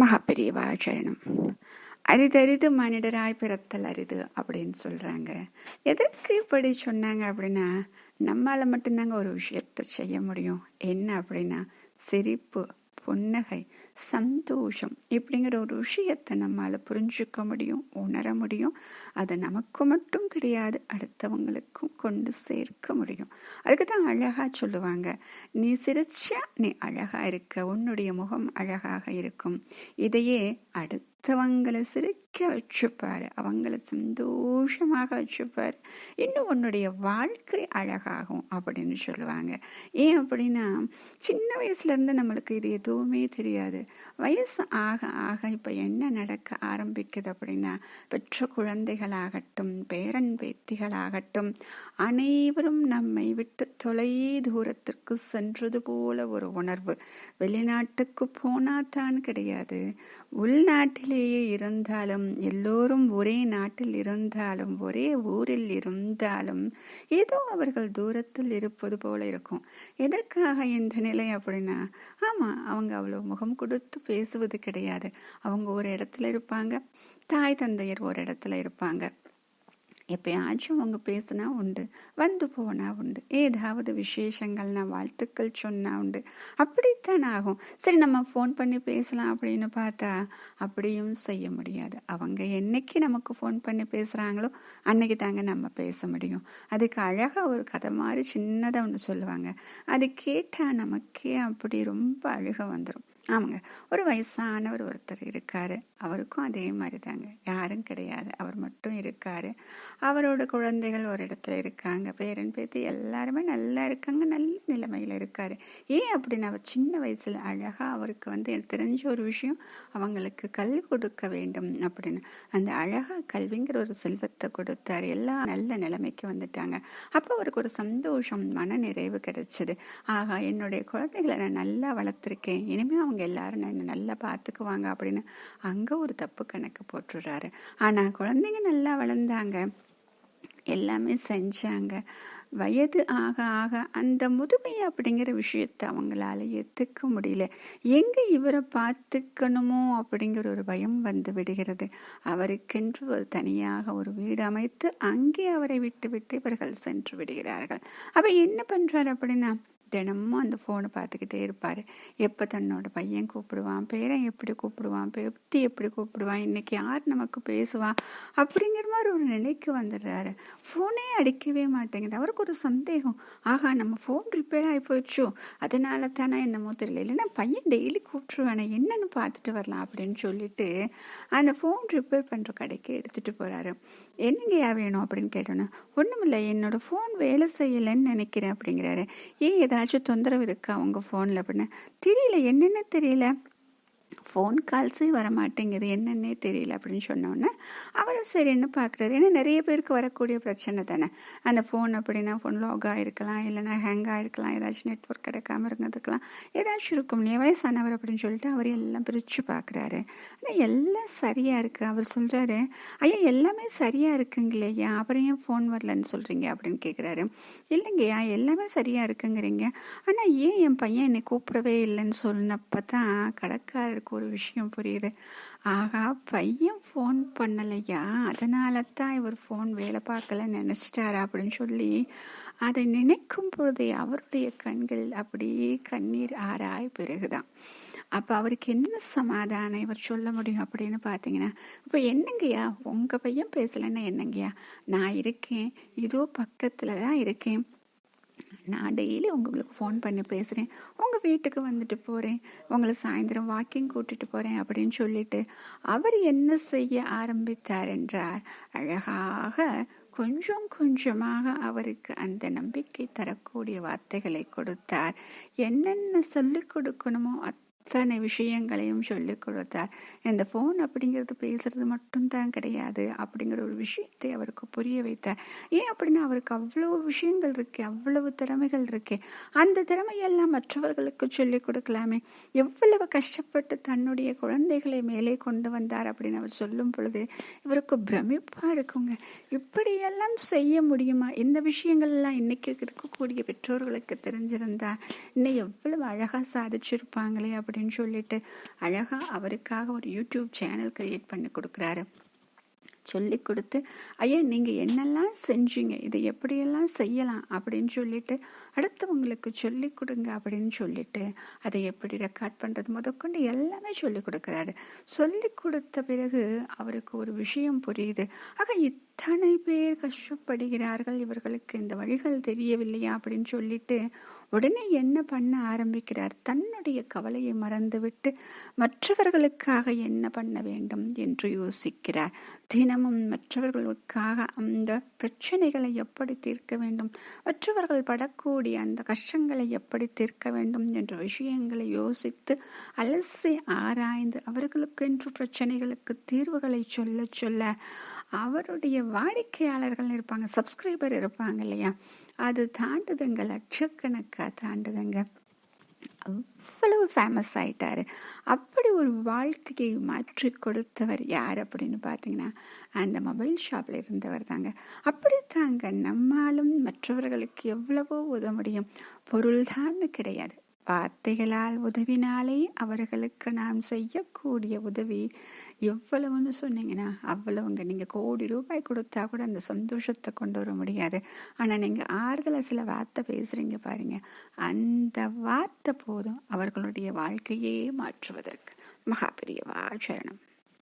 மகாபெரியவா அரிதரிது மனிதராய் பிறத்தல் அரிது அப்படின்னு சொல்றாங்க. எதற்கு இப்படி சொன்னாங்க அப்படின்னா நம்மளால் மட்டும்தாங்க ஒரு விஷயத்தை செய்ய முடியும். என்ன அப்படின்னா சிரிப்பு. புன்னகை சந்தோஷம் இப்படிங்கிற ஒரு விஷயத்தை நம்மால் புரிஞ்சுக்க முடியும் உணர முடியும். அதை நமக்கு மட்டும் கிடையாது அடுத்தவங்களுக்கும் கொண்டு சேர்க்க முடியும். அதுக்கு தான் அழகாக சொல்லுவாங்க நீ சிரிச்சா நீ அழகாக இருக்க உன்னுடைய முகம் அழகாக இருக்கும். இதையே அடுத்தவங்களை சிரிக்க வச்சுப்பார். அவங்கள சந்தோஷமாக வச்சுப்பார். இன்னும் உன்னுடைய வாழ்க்கை அழகாகும் அப்படின்னு சொல்லுவாங்க. ஏன் அப்படின்னா சின்ன வயசுலேருந்து நம்மளுக்கு இது எதுவுமே தெரியாது. வயசு ஆக ஆக இப்போ என்ன நடக்க ஆரம்பிக்குது அப்படின்னா பெற்ற குழந்தைகளாகட்டும் பேரன் பேத்திகளாகட்டும் அனைவரும் நம்மை விட்டு தொலை தூரத்திற்கு சென்றது போல ஒரு உணர்வு. வெளிநாட்டுக்கு போனா தான் கிடையாது. உள்நாட்டிலேயே இருந்தாலும் எல்லோரும் ஒரே நாட்டில் இருந்தாலும் ஒரே ஊரில் இருந்தாலும் ஏதோ அவர்கள் தூரத்தில் இருப்பது போல இருக்கும். எதற்காக இந்த நிலை அப்படின்னா ஆமாம் அவங்க அவ்வளோ முகம் கொடுத்து பேசுவது கிடையாது. அவங்க ஒரு இடத்துல இருப்பாங்க தாய் தந்தையர் ஒரு இடத்துல இருப்பாங்க. எப்பயாச்சும் அவங்க பேசுனா உண்டு வந்து போனா உண்டு ஏதாவது விசேஷங்கள்னா வாழ்த்துக்கள் சொன்னா உண்டு. அப்படித்தான் ஆகும். சரி நம்ம ஃபோன் பண்ணி பேசலாம் அப்படின்னு பார்த்தா அப்படியும் செய்ய முடியாது. அவங்க என்னைக்கு நமக்கு ஃபோன் பண்ணி பேசுகிறாங்களோ அன்னைக்கு தாங்க நம்ம பேச முடியும். அதுக்கு அழகாக ஒரு கதை மாதிரி சின்னதாக ஒன்று சொல்லுவாங்க. அது கேட்டால் நமக்கே அப்படி ரொம்ப அழுக வந்துடும் ஆமாங்க. ஒரு வயசானவர் ஒருத்தர் இருக்காரு. அவருக்கும் அதே மாதிரி தாங்க யாரும் கிடையாது. அவர் மட்டும் இருக்காரு. அவரோட குழந்தைகள் ஒரு இடத்துல இருக்காங்க. பேரன் பேத்தி எல்லாருமே நல்லா இருக்காங்க. நல்ல நிலைமையில் இருக்காரு. ஏன் அப்படின்னு அவர் சின்ன வயசுல அழகா அவருக்கு வந்து எனக்கு தெரிஞ்ச ஒரு விஷயம் அவங்களுக்கு கல்வி கொடுக்க வேண்டும் அப்படின்னு. அந்த அழகா கல்விங்கிற ஒரு செல்வத்தை கொடுத்தாரு. எல்லாம் நல்ல நிலைமைக்கு வந்துட்டாங்க. அப்போ அவருக்கு ஒரு சந்தோஷம் மன நிறைவு கிடைச்சது. ஆகா என்னுடைய குழந்தைகளை நான் நல்லா வளர்த்துருக்கேன். இனிமேல் அவங்க எல்லாரும் என்னை நல்லா பார்த்துக்குவாங்க அப்படின்னு அங்கே ஒரு தப்பு கணக்கு போட்டுடுறாரு. ஆனால் குழந்தைங்க நல்லா வளர்ந்தாங்க. எல்லாமே செஞ்சாங்க. வயது ஆக ஆக அந்த முதுமை அப்படிங்கிற விஷயத்தை அவங்களால ஏற்றுக்க முடியல. எங்கே இவரை பார்த்துக்கணுமோ அப்படிங்கிற ஒரு பயம் வந்து விடுகிறது. அவருக்கென்று ஒரு தனியாக ஒரு வீடு அமைத்து அங்கே அவரை விட்டு விட்டு இவர்கள் சென்று விடுகிறார்கள். அப்போ என்ன பண்ணுறார் அப்படின்னா தினமும் அந்த ஃபோனை பார்த்துக்கிட்டே இருப்பார். எப்போ தன்னோட பையன் கூப்பிடுவான்? பேரன் எப்படி கூப்பிடுவான்? பெப்தி எப்படி கூப்பிடுவான்? இன்றைக்கி யார் நமக்கு பேசுவான் அப்படிங்கிற மாதிரி ஒரு நிலைக்கு வந்துடுறாரு. ஃபோனே அடிக்கவே மாட்டேங்குது. அவருக்கு ஒரு சந்தேகம். ஆகா நம்ம ஃபோன் ரிப்பேர் ஆகி போயிடுச்சோ? அதனால தானே என்னமோ தெரியல. இல்லைன்னா பையன் டெய்லி கூப்பிட்டுருவானே? என்னென்னு பார்த்துட்டு வரலாம் அப்படின்னு சொல்லிட்டு அந்த ஃபோன் ரிப்பேர் பண்ணுற கடைக்கு எடுத்துகிட்டு போகிறாரு என்னங்கய்யா வேணும் அப்படின்னு கேட்டோன்னே ஒன்றுமில்லை என்னோட ஃபோன் வேலை செய்யலைன்னு நினைக்கிறேன். அப்படிங்கிறாரு. ஏன் ஏதாச்சும் தொந்தரவு இருக்கா உங்கள் ஃபோனில் அப்படின்னு? தெரியல. என்னென்ன தெரியல. ஃபோன் கால்ஸே வர மாட்டேங்குது என்னன்னே தெரியல அப்படின்னு சொன்னோன்னே அவரும் சரின்னு பார்க்குறாரு? ஏன்னா நிறைய பேருக்கு வரக்கூடிய பிரச்சனை தானே. அந்த ஃபோன் அப்படின்னா ஃபோன் லாக் ஆகிருக்கலாம் இல்லைன்னா ஹேங் ஆகிருக்கலாம் ஏதாச்சும் நெட்ஒர்க் கிடைக்காம இருந்ததுக்கலாம் ஏதாச்சும் இருக்கும். இல்லையா வயசானவர் அப்படின்னு சொல்லிட்டு அவர் எல்லாம் பிரித்து பார்க்குறாரு. ஆனால் எல்லாம் சரியாக இருக்குது அவர் சொல்கிறாரு ஐயா எல்லாமே சரியாக இருக்குங்களையா அப்புறம் ஏன் ஃபோன் வரலன்னு சொல்கிறீங்க அப்படின்னு கேட்குறாரு இல்லைங்கய்யா எல்லாமே சரியாக இருக்குங்கிறீங்க. ஆனால் ஏன் என் பையன் என்னை கூப்பிடவே இல்லைன்னு சொன்னப்போ தான் கடைக்காரருக்கு ஒரு விஷயம் புரியுது. ஆகா பையன் ஃபோன் பண்ணலையா? அதனால தான் இவர் ஃபோன் வேலை பார்க்கலன்னு நினச்சிட்டாரா அப்படின்னு சொல்லி அதை நினைக்கும் பொழுதே அவருடைய கண்கள் அப்படியே கண்ணீர் ஆறாய் பிறகுதான் அப்போ அவருக்கு என்ன சமாதானம் இவர் சொல்ல முடியும் அப்படின்னு பார்த்தீங்கன்னா இப்போ என்னங்கய்யா? உங்கள் பையன் பேசலைன்னா என்னங்கய்யா? நான் இருக்கேன். இதோ பக்கத்தில் தான் இருக்கேன். நான் டெய்லி உங்களுக்கு ஃபோன் பண்ணி பேசுகிறேன் உங்கள் வீட்டுக்கு வந்துட்டு போகிறேன் உங்களை சாயந்தரம் வாக்கிங் கூட்டிட்டு போகிறேன் அப்படின்னு சொல்லிட்டு அவர் என்ன செய்ய ஆரம்பித்தார் என்றார் அழகாக கொஞ்சம் கொஞ்சமாக அவருக்கு அந்த நம்பிக்கை தரக்கூடிய வார்த்தைகளை கொடுத்தார். என்னென்ன சொல்லிக் கொடுக்கணுமோ அத்தனை விஷயங்களையும் சொல்லிக் கொடுத்தார். இந்த ஃபோன் அப்படிங்கிறது பேசுறது மட்டும்தான் கிடையாது. அப்படிங்கிற ஒரு விஷயத்தை அவருக்கு புரிய வைத்தார். ஏன் அப்படின்னா அவருக்கு அவ்வளவு விஷயங்கள் இருக்கு அவ்வளவு திறமைகள் இருக்கு. அந்த திறமையெல்லாம் மற்றவர்களுக்கு சொல்லிக் கொடுக்கலாமே. எவ்வளவு கஷ்டப்பட்டு தன்னுடைய குழந்தைகளை மேலே கொண்டு வந்தார் அப்படின்னு அவர் சொல்லும் பொழுது இவருக்கு பிரமிப்பா இருக்குங்க. இப்படியெல்லாம் செய்ய முடியுமா? இந்த விஷயங்கள் எல்லாம் இன்னைக்கு இருக்கக்கூடிய பெற்றோர்களுக்கு தெரிஞ்சிருந்தா இன்னும் எவ்வளவு அழகா சாதிச்சிருப்பாங்களே அப்படின்னு அப்படின்னு சொல்லிட்டு அழகாக அவருக்காக ஒரு யூடியூப் சேனல் கிரியேட் பண்ணி கொடுக்குறாரு. சொல்லி கொடுத்து ஐயா நீங்கள் என்னெல்லாம் செஞ்சீங்க? இதை எப்படியெல்லாம் செய்யலாம்? அப்படின்னு சொல்லிட்டு அடுத்தவங்களுக்கு சொல்லி கொடுங்க அப்படின்னு சொல்லிட்டு அதை எப்படி ரெக்கார்ட் பண்ணுறது முதற்கொண்டு எல்லாமே சொல்லி கொடுக்குறாரு. சொல்லி கொடுத்த பிறகு அவருக்கு ஒரு விஷயம் புரியுது. ஆக இத்தனை பேர் கஷ்டப்படுகிறார்கள். இவர்களுக்கு இந்த வழிகள் தெரியவில்லையா? அப்படின்னு சொல்லிட்டு உடனே என்ன பண்ண ஆரம்பிக்கிறார்? தன்னுடைய கவலையை மறந்துவிட்டு மற்றவர்களுக்காக என்ன பண்ண வேண்டும்? என்று யோசிக்கிறார். தினம் நாமும் மற்றவர்களுக்காக அந்த பிரச்சனைகளை எப்படி தீர்க்க வேண்டும்? மற்றவர்கள் படக்கூடிய அந்த கஷ்டங்களை எப்படி தீர்க்க வேண்டும் என்ற விஷயங்களை யோசித்து அலசி ஆராய்ந்து அவர்களுக்கென்று பிரச்சனைகளுக்கு தீர்வுகளை சொல்ல சொல்ல அவருடைய வாடிக்கையாளர்கள் இருப்பாங்க சப்ஸ்கிரைபர் இருப்பாங்க இல்லையா? அது தாண்டுதுங்க லட்சக்கணக்காக தாண்டுதுங்க. அவ்வளவு ஃபேமஸ் ஆயிட்டாரு. அப்படி ஒரு வாழ்க்கையை மாற்றி கொடுத்தவர் யார் அப்படின்னு பார்த்தீங்கன்னா அந்த மொபைல் ஷாப்பில் இருந்தவர் தாங்க. அப்படித்தாங்க நம்மாலும் மற்றவர்களுக்கு எவ்வளவோ உத முடியும். பொருள்தான்னு கிடையாது. வார்த்தைகளால் உதவினாலே அவர்களுக்கு நாம் செய்யக்கூடிய உதவி எவ்வளவுன்னு சொன்னீங்கன்னா அவ்வளவுங்க. நீங்கள் கோடி ரூபாய் கொடுத்தா கூட அந்த சந்தோஷத்தை கொண்டு வர முடியாது. ஆனால் நீங்கள் ஆறுதலை சில வார்த்தை பேசுகிறீங்க பாருங்க. அந்த வார்த்தை போதும் அவர்களுடைய வாழ்க்கையே மாற்றுவதற்கு. மகாபெரிய சரணம்.